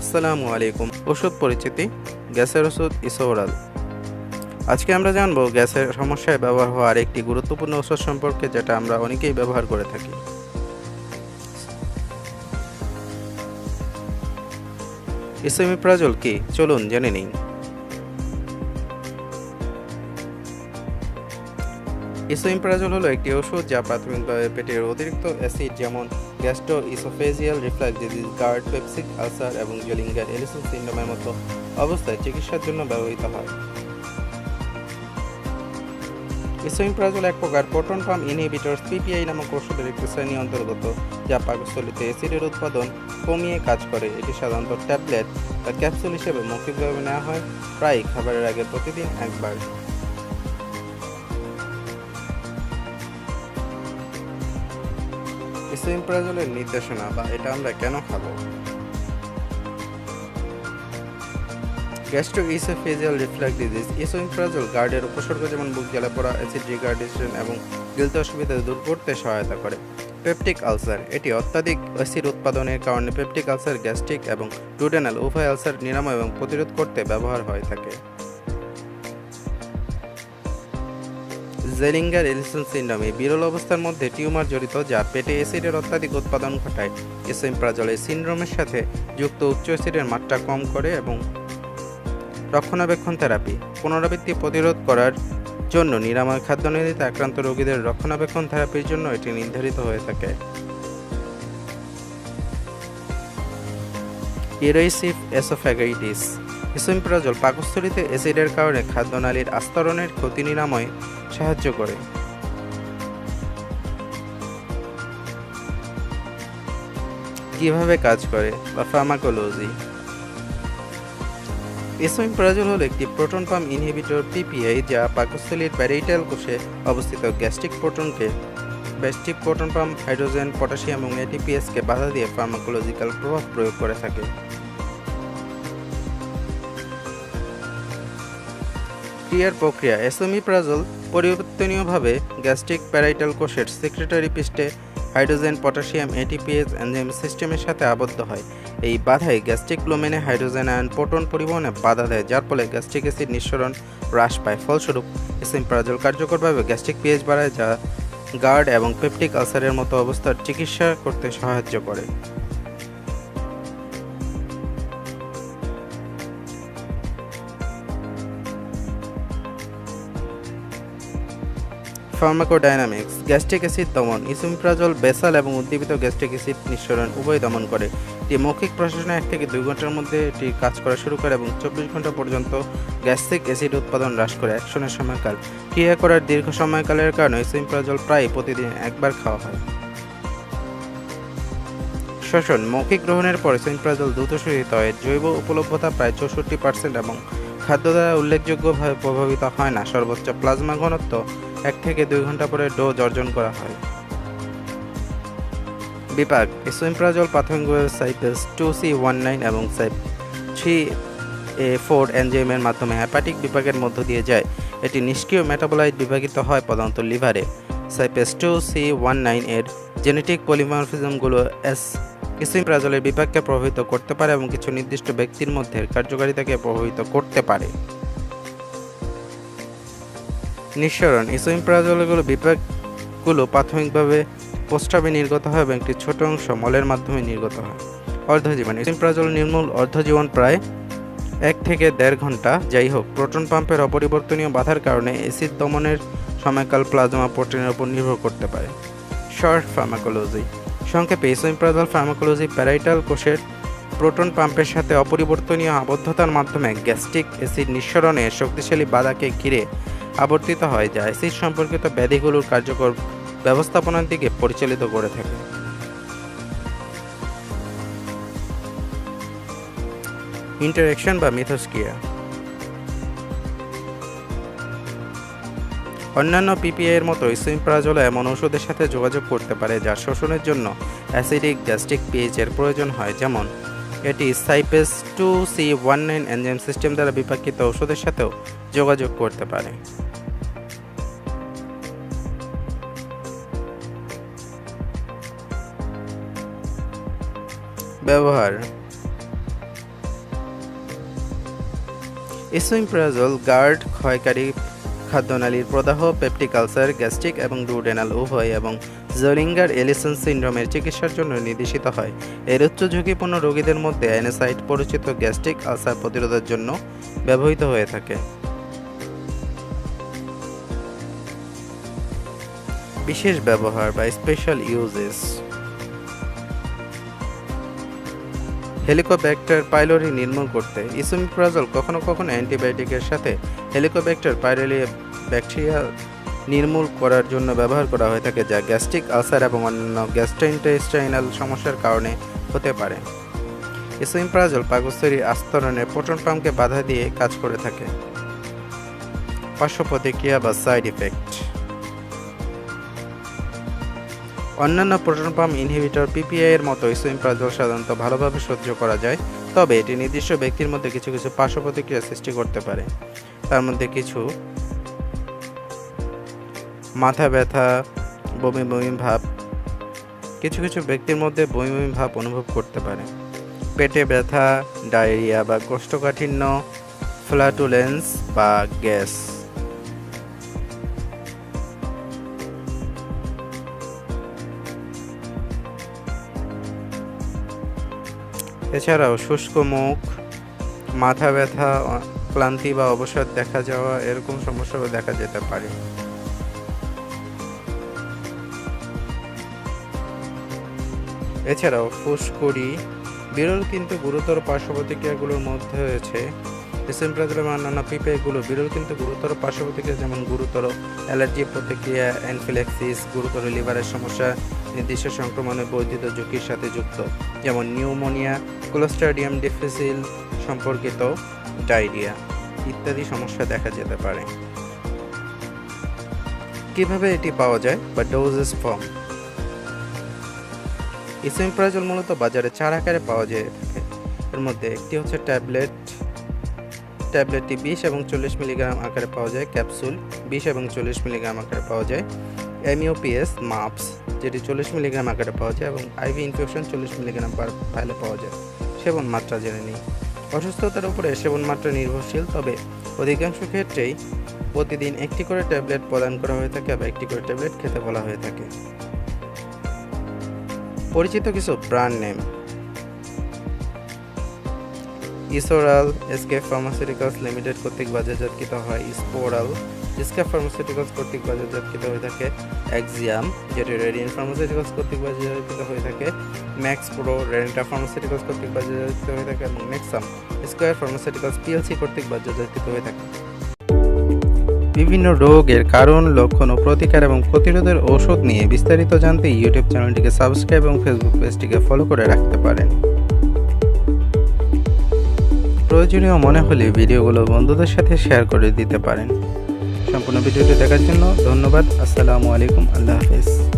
আসসালামু আলাইকুম। ওষুধ পরিচিতি, গ্যাসের ওষুধ ইসোরাল আজকে আমরা জানব গ্যাসের সমস্যায় ব্যবহার হওয়ার একটি গুরুত্বপূর্ণ ওষুধ সম্পর্কে যেটা আমরা অনেকেই ব্যবহার করে থাকি। ইসোমিপ্রাজল কি? চলুন জেনে নিই। ইসোইমপ্রাজল হলো একটি ওষুধ যা প্রাথমিকভাবে পেটের অতিরিক্ত অ্যাসিড যেমন gastro oesophageal reflux disease GERD peptic ulcer এবং জেলিঙ্গার এলিসন সিন্ড্রোমের মতো অবস্থায় চিকিৎসার জন্য ব্যবহৃত হয়। ইসোইমপ্রাজল এক প্রকার প্রোটন পাম্প ইনহিবিটরস পিপিআই নামক ওষুধের একটি শ্রেণি অন্তর্গত, যা পাকস্থলিতে অ্যাসিডের উৎপাদন কমিয়ে কাজ করে। এটি সাধারণত ট্যাবলেট বা ক্যাপসুল হিসেবে মৌখিকভাবে নেওয়া হয় প্রায় খাবারের আগে প্রতিদিন একবার। ইসোইমপ্রাজলের নির্দেশনা বা এটা আমরা কেন খাব? Gastro oesophageal reflux disease esomeprazole গার্ডের উপসর্গ যেমন বুক জ্বালা পড়া অ্যাসিড রিগার্ডেশন এবং গিলতে অসুবিধা দূর করতে সহায়তা করে। পেপটিক আলসার এটি অত্যাধিক অ্যাসিড উৎপাদনের কারণে পেপটিক আলসার গ্যাস্ট্রিক এবং ডুডেনাল উভয় আলসার নিরাময় এবং প্রতিরোধ করতে ব্যবহার হয়ে থাকে। জেলিঙ্গার এলিসন সিন্ড্রোমে বিরল অবস্থার মধ্যে টিউমার জড়িত যা পেটে অ্যাসিডের অত্যাধিক উৎপাদন ঘটায়। এসেমপ্রাজল এই সিন্ড্রোমের সাথে যুক্ত উচ্চ অ্যাসিডের মাত্রা কম করে এবং রক্ষণাবেক্ষণ থেরাপি, পুনরাবৃত্তি প্রতিরোধ করার জন্য নিরাময় খাদ্যনীতিতে আক্রান্ত রোগীদের রক্ষণাবেক্ষণ থেরাপির জন্য এটি নির্ধারিত হয়ে থাকে। ইরেসিভ এসোফ্যাগাইটিস ইসোমপ্রাজল পাকস্থলিতে অ্যাসিডের কারণে খাদ্যনালীর আস্তরণের ক্ষতি নিরাময়ে সাহায্য করে। কীভাবে কাজ করে? বা ফার্মাকোলজি। এসোইমপ্রাজল হলো একটি প্রোটন পাম্প ইনহিবিটর পিপিআই যা পাকস্থলীর প্যারাইটাল কোষে অবস্থিত gastric প্রোটনকে gastric proton pump, hydrogen, potassium এবং এটিপিএসকে বাধা দিয়ে ফার্মাকোলজিক্যাল প্রভাব প্রয়োগ করে থাকে। ক্রিয়ার প্রক্রিয়া, এসোমিপ্রাজল পরিবর্তনীয়ভাবে গ্যাস্ট্রিক প্যারাইটাল কোষের সেক্রেটারি পিস্টে হাইড্রোজেন, পটাশিয়াম এটিপিএস এনজাইম সিস্টেমের সাথে আবদ্ধ হয়। এই বাধায় গ্যাস্ট্রিক লোমেনে হাইড্রোজেন আয়ন প্রোটন পরিবহনে বাধা দেয়, যার ফলে গ্যাস্ট্রিক অ্যাসিড নিঃসরণ হ্রাস পায়। ফলস্বরূপ, এসিমপ্রাজল কার্যকরভাবে গ্যাস্ট্রিক পিএইচ বাড়ায়, যা গার্ড এবং পেপটিক আলসারের মতো অবস্থার চিকিৎসা করতে সাহায্য করে। ফার্মাকোডাইনামিক্স, গ্যাস্ট্রিক অ্যাসিড দমন, ইসুমিপ্রাজল, বেসাল এবং উদ্দীপিত গ্যাস্ট্রিক অ্যাসিড নিঃসরণ উভয় দমন করে। এটি মৌখিক প্রশাসনে এক থেকে দুই ঘণ্টার মধ্যে এটি কাজ করা শুরু করে এবং চব্বিশ ঘণ্টা পর্যন্ত গ্যাস্ট্রিক অ্যাসিড উৎপাদন হ্রাস করে একশনের সময়কাল। ক্রিয়া করার দীর্ঘ সময়কালের কারণে ইসুমিপ্রাজল প্রায় প্রতিদিন একবার খাওয়া হয়। শোষণ, মৌখিক গ্রহণের পর ইসুমিপ্রাজল দ্রুত শোষিত হয়। জৈব উপলব্ধতা প্রায় চৌষট্টি পার্সেন্ট এবং খাদ্য দ্বারা উল্লেখযোগ্যভাবে প্রভাবিত হয় না। সর্বোচ্চ প্লাজমা ঘনত্ব এক থেকে দুই ঘণ্টা পরে ডোজ অর্জন করা হয়। বিপাক ইসোইমপ্রাজল প্রাথমিকভাবে CYP two C one nine এবং সাইপ থ্রি এ ফোর এনজাইমের মাধ্যমে হ্যাপাটিক বিভাগের মধ্য দিয়ে যায়। এটি নিষ্ক্রিয় মেটাবোলাইট বিভাগিত হয় প্রধানত লিভারে। CYP two C one nine এর জেনেটিক পলিমরফিজমগুলো এস ইসিমপ্রাজলের বিপাককে প্রভাবিত করতে পারে এবং কিছু নির্দিষ্ট ব্যক্তির মধ্যে কার্যকারিতাকে প্রভাবিত করতে পারে। নিঃসরণ। ইসোইমপ্রাজলগুলো বিপাকগুলো প্রাথমিকভাবে প্রস্রাবে নির্গত হয় এবং একটি ছোট অংশ মলের মাধ্যমে নির্গত হয়। অর্ধজীবন। ইসোইমপ্রাজল নির্মূল অর্ধজীবন প্রায় এক থেকে দেড় ঘণ্টা। যাই হোক, প্রোটন পাম্পের অপরিবর্তনীয় বাধার কারণে অ্যাসিড দমনের সময়কাল প্লাজমা প্রোটিনের উপর নির্ভর করতে পারে। Short pharmacology. সংক্ষেপে ইসোইমপ্রাজল ফার্মাকোলজি প্যারাইটাল কোষের প্রোটন পাম্পের সাথে অপরিবর্তনীয় আবদ্ধতার মাধ্যমে গ্যাস্ট্রিক অ্যাসিড নিঃসরণে শক্তিশালী বাধাকে ঘিরে আবর্তিত হয় যা অ্যাসিড সম্পর্কিত ব্যাধিগুলোর কার্যকর ব্যবস্থাপনার দিকে পরিচালিত করে থাকে। ইন্টারেকশন বা মিথস্ক্রিয়া। অন্যান্য পিপিআইয়ের মতো ইসিমপ্রাজল এমন ওষুধের সাথে যোগাযোগ করতে পারে যা শোষণের জন্য অ্যাসিডিক গ্যাস্ট্রিক পিএইচের প্রয়োজন হয়, যেমন এটি CYP two C one nine enzyme system দ্বারা বিপাকিত ওষুধের সাথেও যোগাযোগ করতে পারে। ব্যবহার। ইসোইমপ্রাজল গার্ড ক্ষয়কারী খাদ্যনালীর প্রদাহ পেপটিক আলসার গ্যাস্ট্রিক এবং ডুডেনাল উভয় এবং জোরিঙ্গার এলিসন সিন্ড্রোমের চিকিৎসার জন্য নির্দেশিত হয়। এর উচ্চ ঝুঁকিপূর্ণ রোগীদের মধ্যে অ্যানেসাইট পরিচিত গ্যাস্ট্রিক আলসার প্রতিরোধের জন্য ব্যবহৃত হয়ে থাকে। বিশেষ ব্যবহার বা স্পেশাল ইউজেস হেলিকোব্যাক্টার পাইলোরি নির্মূল করতে ইসোমিপ্রাজল কখনো কখনো অ্যান্টিবায়োটিকের সাথে হেলিকোব্যাক্টার পাইলোরি ব্যাকটেরিয়া নির্মূল করার জন্য ব্যবহার করা হয়ে থাকে যা গ্যাস্ট্রিক আলসার এবং অন্যান্য গ্যাস্ট্রোইন্টেস্টাইনাল সমস্যার কারণে হতে পারে। ইসোমিপ্রাজল পাকস্থলী আস্তরণে প্রোটন পাম্পকে বাধা দিয়ে কাজ করে থাকে। পার্শ্ব প্রতিক্রিয়া বা সাইড ইফেক্ট। অন্যান্য প্রোটন পাম্প ইনহিবিটর পিপিআই এর মতো ইসোইমপ্রাজল সাধারণত ভালোভাবে সহ্য করা যায়, তবে এটি নির্দিষ্ট ব্যক্তির মধ্যে কিছু কিছু পার্শ্ব প্রতিক্রিয়া সৃষ্টি করতে পারে। তার মধ্যে কিছু মাথা ব্যথা, বমি বমি ভাব, কিছু কিছু ব্যক্তির মধ্যে বমি বমি ভাব অনুভব করতে পারে। পেটে ব্যথা, ডায়রিয়া বা কোষ্ঠকাঠিন্য ফ্ল্যাটুলেন্স বা গ্যাস। এছাড়াও শুষ্ক মুখ, মাথা ব্যথা, ক্লান্তি বা অবসাদ দেখা যাওয়া, এরকম সমস্যাও দেখা যেতে পারে। এছাড়াও ফুসকুড়ি, বিরল কিন্তু গুরুতর পার্শ্ব প্রতিক্রিয়াগুলোর মধ্যে রয়েছে। ডিসেম্প্রাজল এবং অন্যান্য পিপিআইগুলো বিরল কিন্তু গুরুতর পার্শ্ব প্রতিক্রিয়া যেমন গুরুতর অ্যালার্জি প্রতিক্রিয়া অ্যানফিলেক্সিস গুরুতর লিভারের সমস্যা, নির্দিষ্ট সংক্রমণের বর্ধিত ঝুঁকির সাথে যুক্ত, যেমন নিউমোনিয়া ক্লোস্ট্রাডিয়াম ডিফিসিল, সম্পর্কিত ডায়রিয়া ইত্যাদি সমস্যা দেখা যেতে পারে। কীভাবে এটি পাওয়া যায়? বা ডোজেস ফর্ম ইসেমপ্রাজল মূলত বাজারে চার আকারে পাওয়া যায়। এর মধ্যে একটি হচ্ছে ট্যাবলেট ট্যাবলেটটি বিশ এবং চল্লিশ মিলিগ্রাম আকারে পাওয়া যায়, ক্যাপসুল বিশ এবং চল্লিশ মিলিগ্রাম আকারে পাওয়া যায়, এমইউপিএস, মাপস, যেটি চল্লিশ মিলিগ্রাম আকারে পাওয়া যায় এবং আইভি ইনফেকশন চল্লিশ মিলিগ্রাম পার ফাইলে পাওয়া যায়। সেবন মাত্রা জেনে নিই অসুস্থতার উপরে সেবন মাত্রা নির্ভরশীল, তবে অধিকাংশ ক্ষেত্রেই প্রতিদিন একটি করে ট্যাবলেট প্রদান করা হয়ে থাকে বা একটি করে ট্যাবলেট খেতে বলা হয়ে থাকে। পরিচিত কিছু brand name Esoral SK pharmaceuticals limited কর্তৃক বাজারজাতকৃত হয় স্পোরাল এসকে ফার্মাসিউটিক্যালস কর্তৃক বাজারজাতকৃত হয়ে থাকে এক্সিয়াম যেটি রেডিয়ান ফার্মাসিউটিক্যালস কর্তৃক বাজারজাতকৃত হয়ে থাকে ম্যাক্স প্রো রেন্টা ফার্মাসিউটিক্যালস কর্তৃক বাজারজাতকৃত হয়ে থাকে এবং নেক্সাম স্কোয়ার ফার্মাসিউটিক্যালস পিএলসি কর্তৃক বাজারজাতকৃত হয়ে থাকে। বিভিন্ন রোগের কারণ, লক্ষণ ও প্রতিকার এবং প্রতিরোধের ওষুধ নিয়ে বিস্তারিত জানতে ইউটিউব চ্যানেলটিকে সাবস্ক্রাইব এবং ফেসবুক পেজটিকে ফলো করে রাখতে পারেন। প্রয়োজনীয় মনে হলে ভিডিওগুলো বন্ধুদের সাথে শেয়ার করে দিতে পারেন। সম্পূর্ণ ভিডিওটি দেখার জন্য ধন্যবাদ। আসসালামু আলাইকুম। আল্লাহ হাফেজ।